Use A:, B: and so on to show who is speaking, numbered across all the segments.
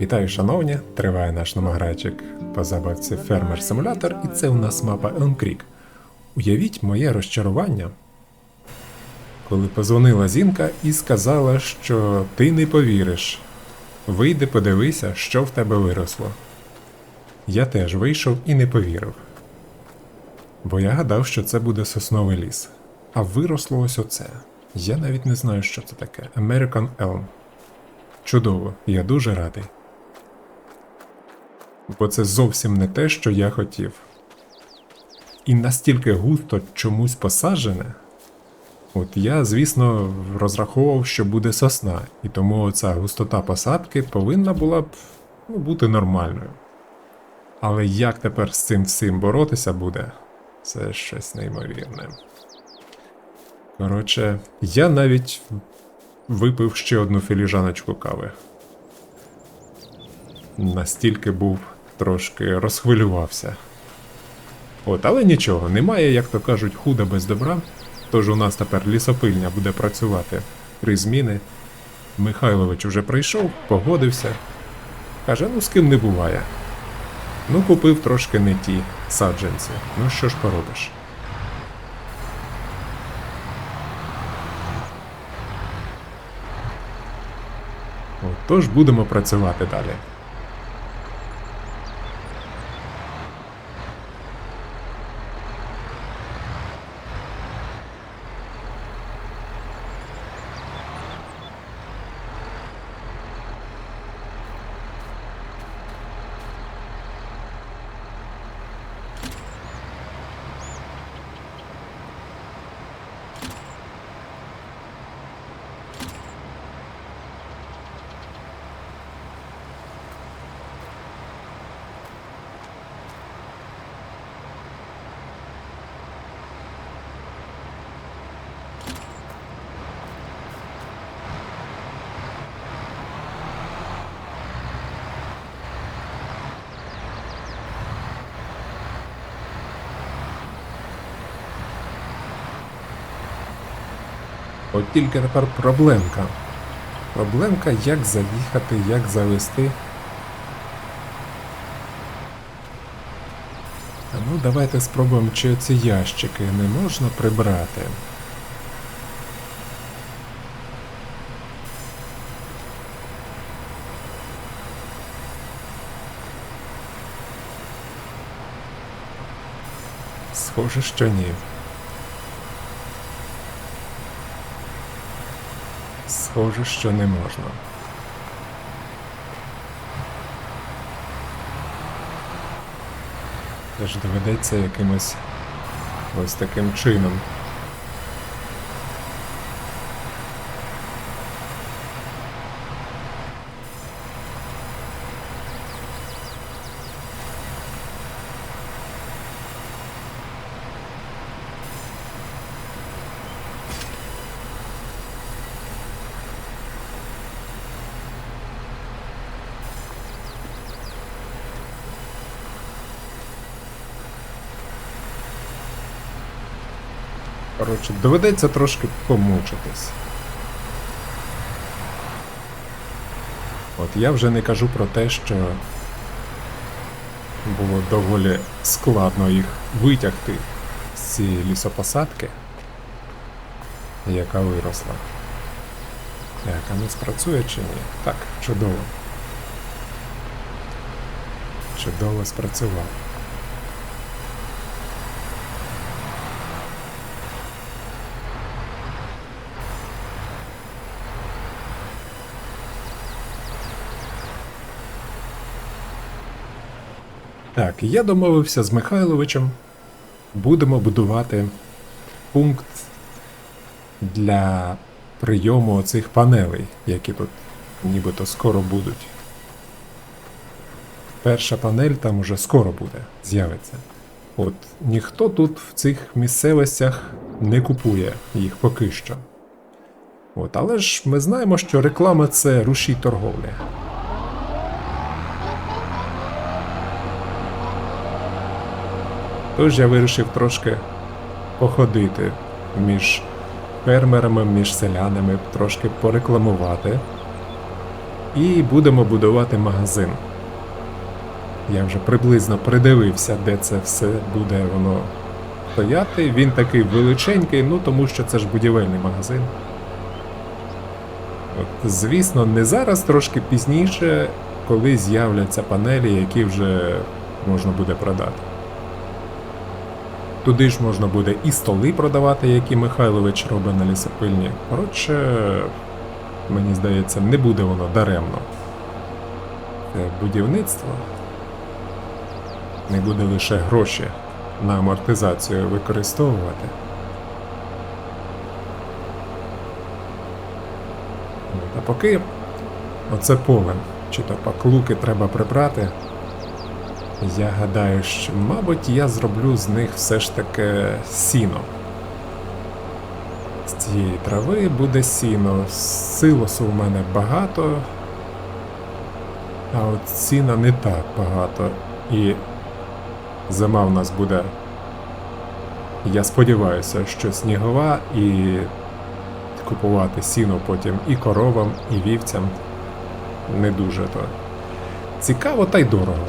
A: Вітаю, шановні! Триває наш номограйчик по забавці Фермер Симулятор, і це у нас мапа Elm Creek. Уявіть моє розчарування, коли позвонила Зінка і сказала, що ти не повіриш. Вийди, подивися, що в тебе виросло. Я теж вийшов і не повірив. Бо я гадав, що це буде сосновий ліс. А виросло ось оце. Я навіть не знаю, що це таке. American Elm. Чудово, я дуже радий. Бо це зовсім не те, що я хотів. І настільки густо чомусь посаджене. От я, звісно, розраховував, що буде сосна, і тому ця густота посадки повинна була б ну, бути нормальною. Але як тепер з цим всім боротися буде, це щось неймовірне. Коротше, я навіть випив ще одну філіжаночку кави. Настільки був трошки розхвилювався. От, але нічого, немає, як то кажуть, худа без добра. Тож у нас тепер лісопильня буде працювати три зміни. Михайлович уже прийшов, погодився. Каже, ну з ким не буває. Ну, купив трошки не ті саджанці. Ну що ж поробиш? Отож будемо працювати далі. От тільки тепер проблемка. Проблемка, як заїхати, як завести. Ну, давайте спробуємо, чи ці ящики не можна прибрати. Схоже, що ні. Схоже, що не можна. Тож доведеться якимось ось таким чином. Коротше, доведеться трошки помучитись. От я вже не кажу про те, що було доволі складно їх витягти з цієї лісопосадки, яка виросла. Так, а не спрацює чи ні? Так, чудово. Чудово спрацював. Так, я домовився з Михайловичем. Будемо будувати пункт для прийому оцих панелей, які тут нібито скоро будуть. Перша панель там уже скоро буде, з'явиться. От ніхто тут в цих місцевостях не купує їх поки що. От, але ж ми знаємо, що реклама це рушій торговлі. Тож я вирішив трошки походити між фермерами, між селянами трошки порекламувати. І будемо будувати магазин. Я вже приблизно придивився, де це все буде воно стояти. Він такий величенький, ну тому що це ж будівельний магазин. От, звісно, не зараз, трошки пізніше, коли з'являться панелі, які вже можна буде продати. Туди ж можна буде і столи продавати, які Михайлович робить на лісопильні. Коротше, мені здається, не буде воно даремно. Це будівництво не буде лише гроші на амортизацію використовувати. А поки оце поле, чи то паклуки треба прибрати. Я гадаю, що, мабуть, я зроблю з них все ж таки сіно. З цієї трави буде сіно, силосу в мене багато, а от сіна не так багато. І зима в нас буде. Я сподіваюся, що снігова і купувати сіно потім і коровам, і вівцям не дуже то. Цікаво та й дорого.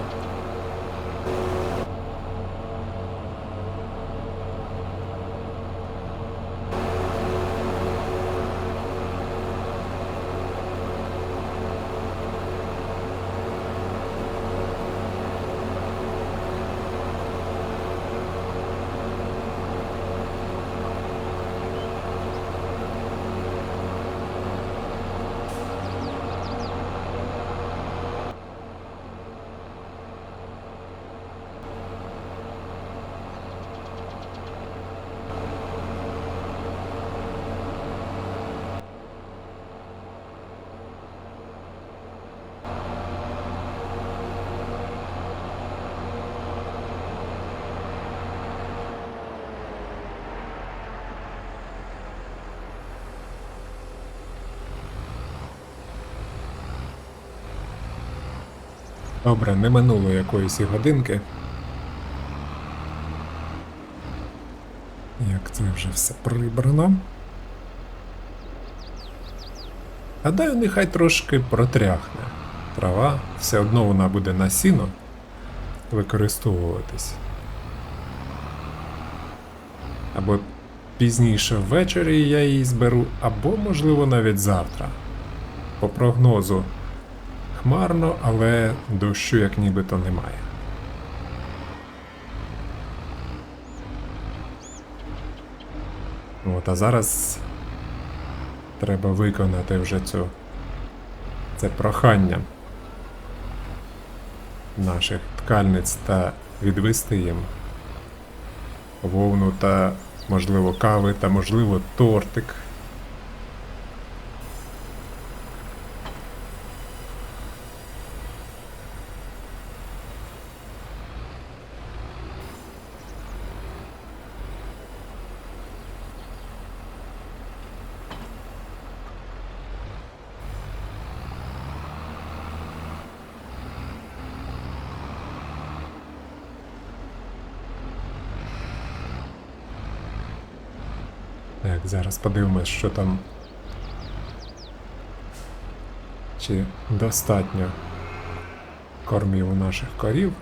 A: Добре, не минуло якоїсь і годинки. Як це вже все прибрано. Гадаю, нехай трошки протряхне. Трава, все одно вона буде на сіно використовуватись. Або пізніше ввечері я її зберу, або, можливо, навіть завтра. По прогнозу хмарно, але дощу як нібито немає. От, а зараз треба виконати вже цю це прохання наших ткальниць та відвести їм вовну та, можливо, кави та, можливо, тортик. Зараз подивимось, що там. Чи достатньо кормів у наших корів.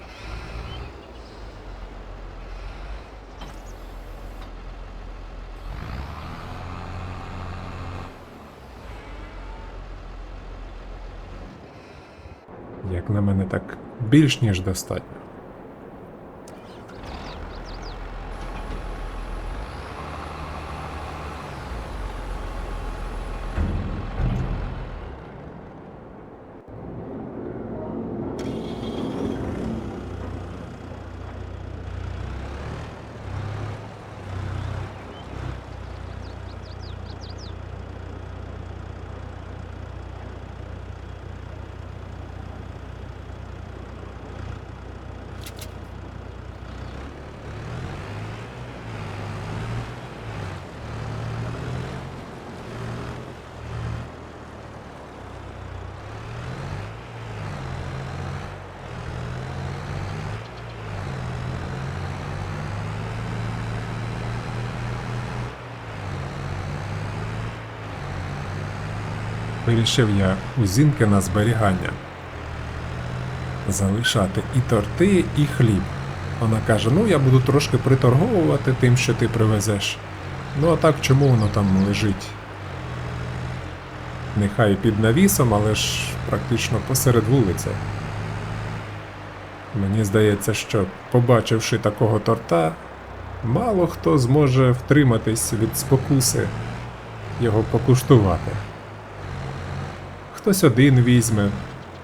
A: Як на мене, так більш ніж достатньо. Вирішив я узінки на зберігання. Залишати і торти, і хліб. Вона каже: ну я буду трошки приторговувати тим, що ти привезеш. Ну а так чому воно там лежить? Нехай під навісом, але ж практично посеред вулиці. Мені здається, що побачивши такого торта, мало хто зможе втриматись від спокуси його покуштувати. Хтось один візьме,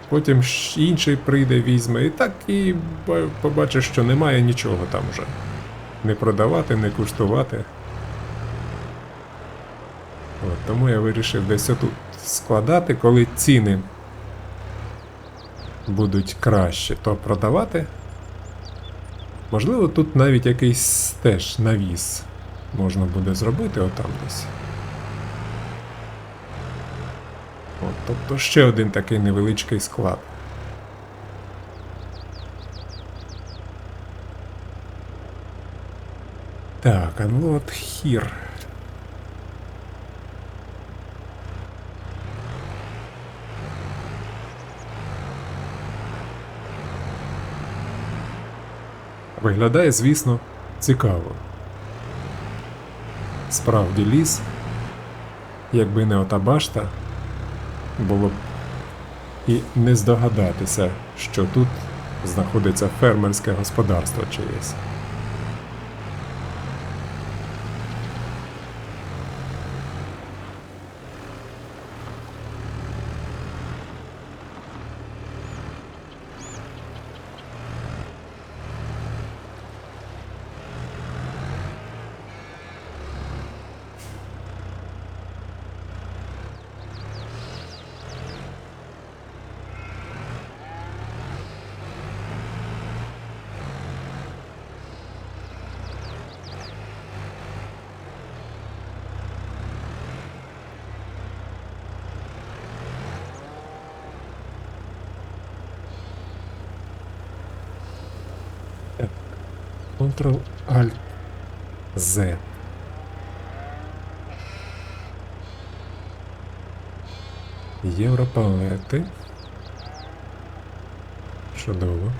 A: потім інший прийде візьме, і так і ба- побачиш, що немає нічого там вже. Не продавати, не куштувати. От, тому я вирішив десь отут складати, коли ціни будуть кращі, то продавати. Можливо, тут навіть якийсь теж навіс можна буде зробити отам десь. От, тобто ще один такий невеличкий склад. Так, unload here. Виглядає, звісно, цікаво. Справді ліс, якби не ота башта, було б і не здогадатися, що тут знаходиться фермерське господарство чиєсь. Ctrl Alt Z. Європалети. Чудово.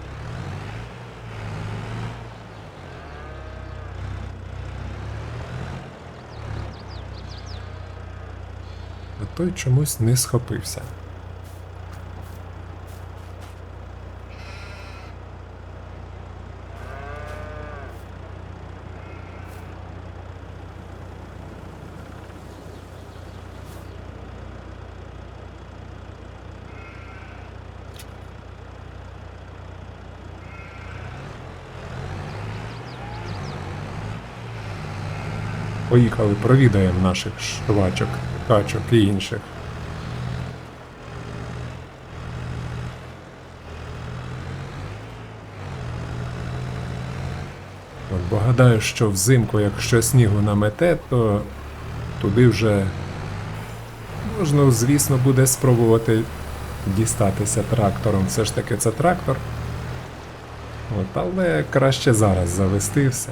A: А той чомусь не схопився. Поїхали, провідаємо наших швачок, качок і інших. От, бо гадаю, що взимку, якщо снігу намете, то туди вже можна, звісно, буде спробувати дістатися трактором. Все ж таки це трактор. От, але краще зараз завести все.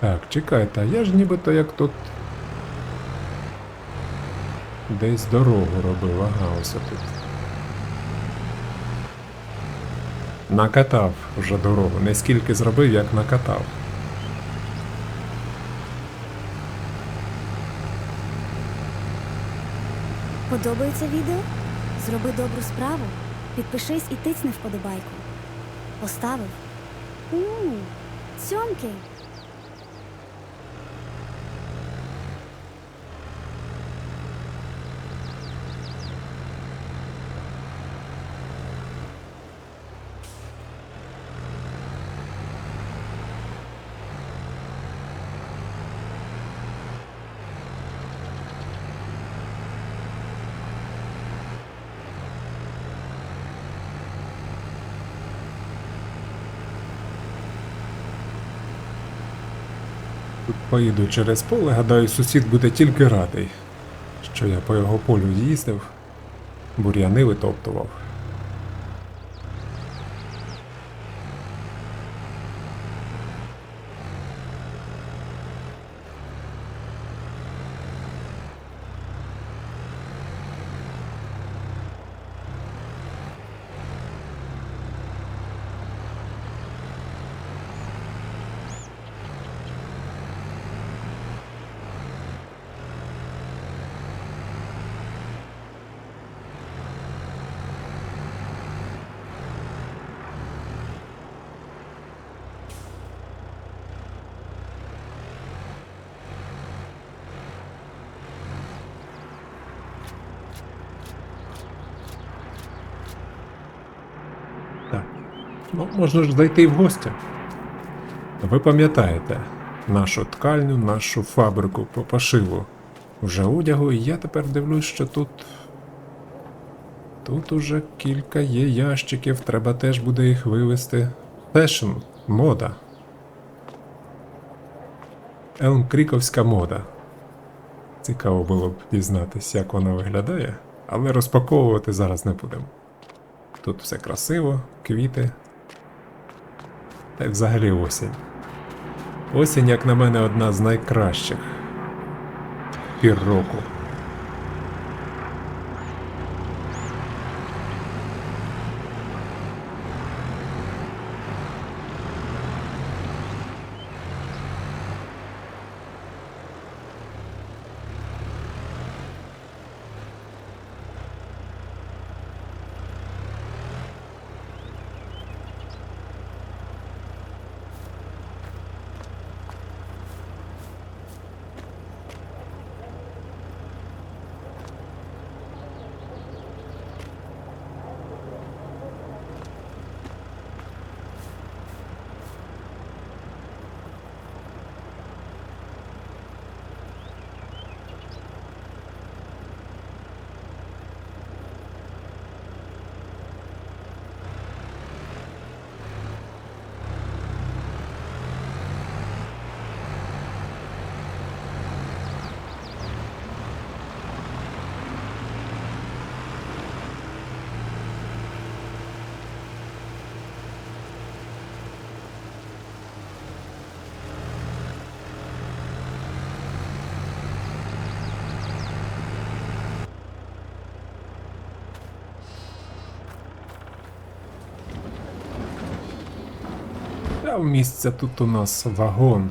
A: Так, чекайте, а я ж нібито як тут. Десь дорогу робив, ага, ось тут. Накатав вже дорогу. Не скільки зробив, як накатав.
B: Подобається відео? Зроби добру справу. Підпишись і тицни вподобайку. Поставив. У, цьомки.
A: Поїду через поле, гадаю, сусід буде тільки радий, що я по його полю їздив, бур'яни витоптував. Ну, можна ж зайти і в гості. Ви пам'ятаєте нашу ткальню, нашу фабрику по пошиву вже одягу, і я тепер дивлюсь, що тут. Тут уже кілька є ящиків, треба теж буде їх вивезти. Фешн, мода. Елмкріковська мода. Цікаво було б дізнатись, як вона виглядає, але розпаковувати зараз не будемо. Тут все красиво, квіти. Та й взагалі осінь. Осінь, як на мене, одна з найкращих пір року. Та місця тут у нас вагон.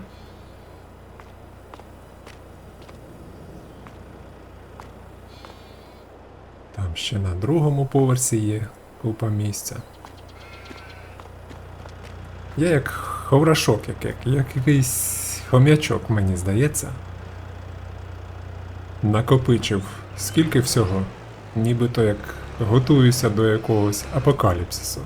A: Там ще на другому поверсі є купа місця. Я як ховрашок, як, як якийсь хом'ячок, мені здається. Накопичив скільки всього, нібито як готуюся до якогось апокаліпсису.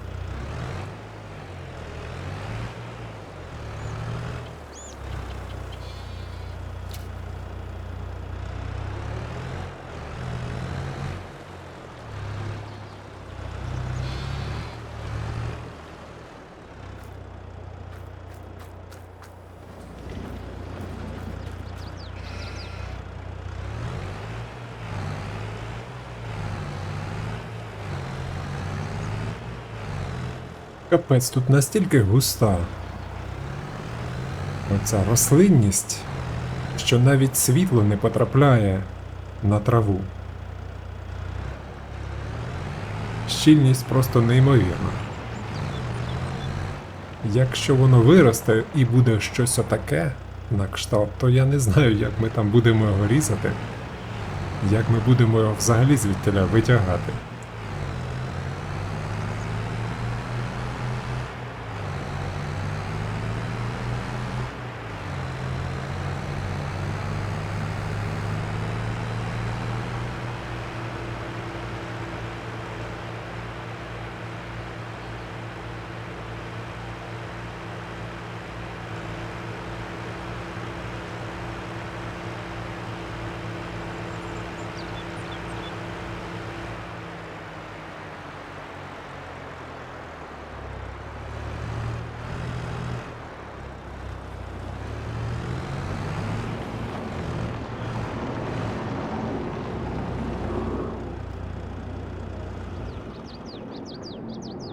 A: Капець, тут настільки густа. Оця рослинність, що навіть світло не потрапляє на траву. Щільність просто неймовірна. Якщо воно виросте і буде щось отаке на кшталт, то я не знаю, як ми там будемо його різати, як ми будемо його взагалі звідтіля витягати.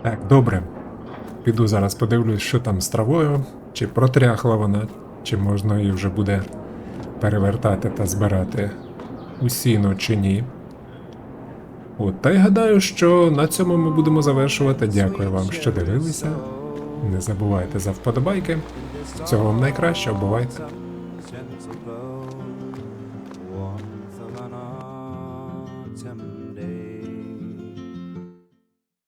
A: Так, добре. Піду зараз подивлюсь, що там з травою, чи протряхла вона, чи можна її вже буде перевертати та збирати у сіно чи ні. От, та й гадаю, що на цьому ми будемо завершувати. Дякую вам, що дивилися. Не забувайте за вподобайки. Всього вам найкращого, бувайте.